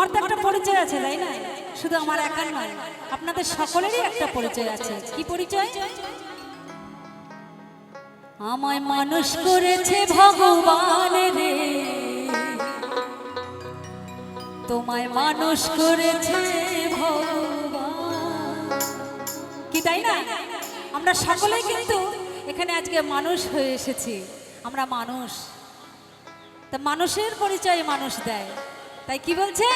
আমার তো একটা পরিচয় আছে, তাই না? শুধু আমার একার নয়, আপনাদের সকলেরই একটা পরিচয় আছে। কি পরিচয়? আমায় মানুষ করেছে ভগবান রে। তোমায় মানুষ করেছে কি, তাই না? আমরা সকলেই কিন্তু এখানে আজকে মানুষ হয়ে এসেছি। আমরা মানুষ। তা মানুষের পরিচয় মানুষ দেয়। তাই কি বলছে?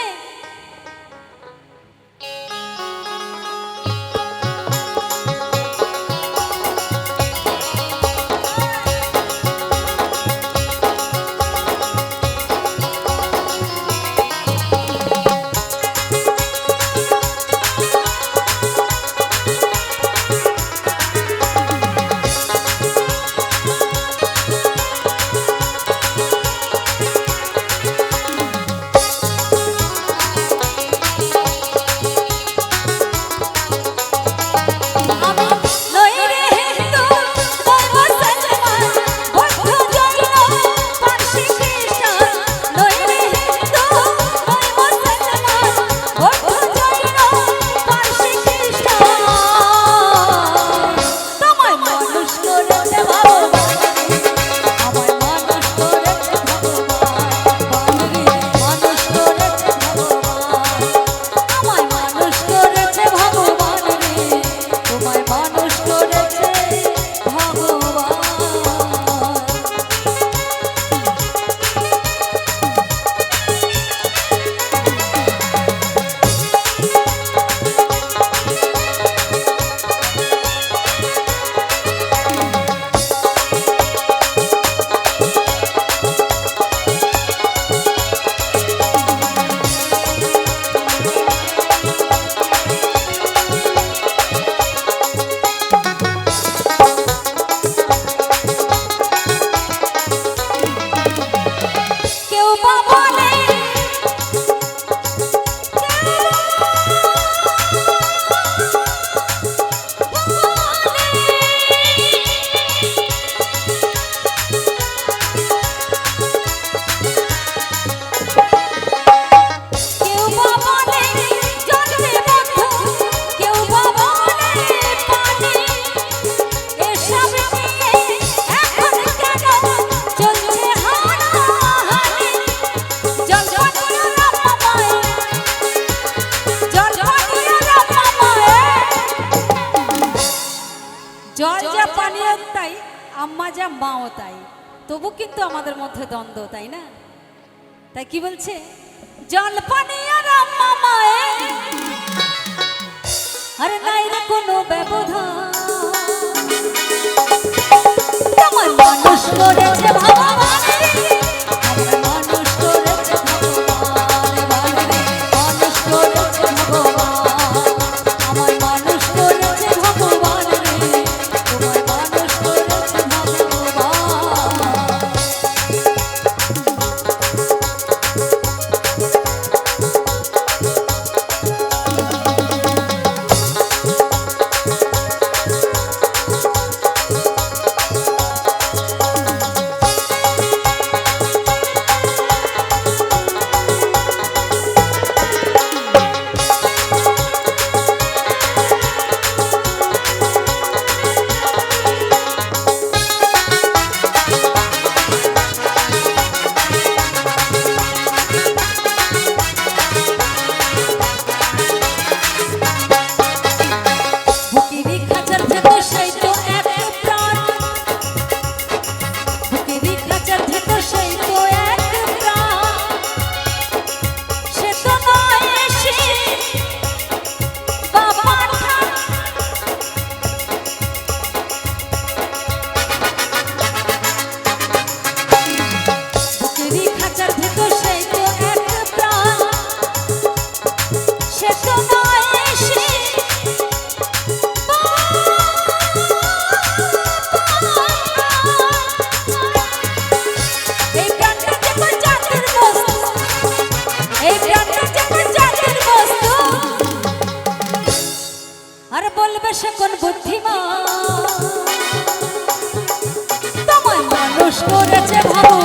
জল যা পানীয় তাই আম্মা যা মাও তাই। তবু কিন্তু আমাদের মধ্যে দ্বন্দ্ব তাই না? তাই কি বলছে? জল পানীয় আর আম্মা মায়ে। আরে নাই রে কোনো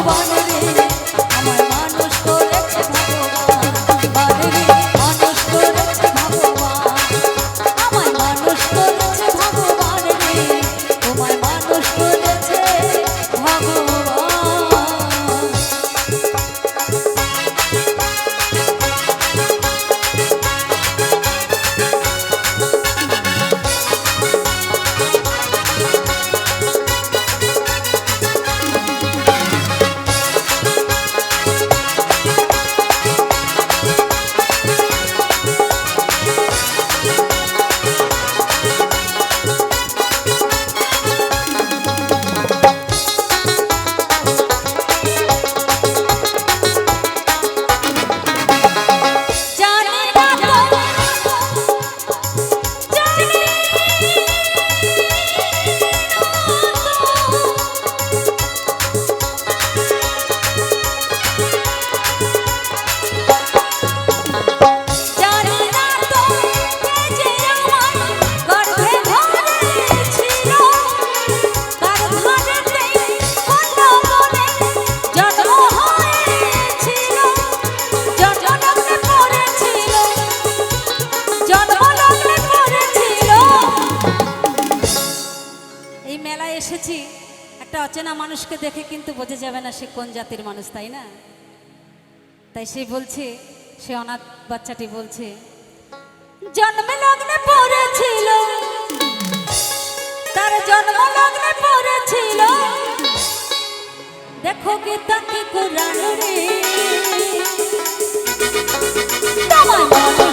বারে রে দেখেছি একটা অচেনা মানুষকে দেখে কিন্তু বোঝা যাবে না সে কোন জাতির মানুষ, তাই না? তাই সে বলছে, সে অনাথ বাচ্চাটি বলছে, জন্মে লগ্নে পড়েছিল, তার জন্ম লগ্নে পড়েছিল। দেখো কি তাকে কোরআন রে তোমার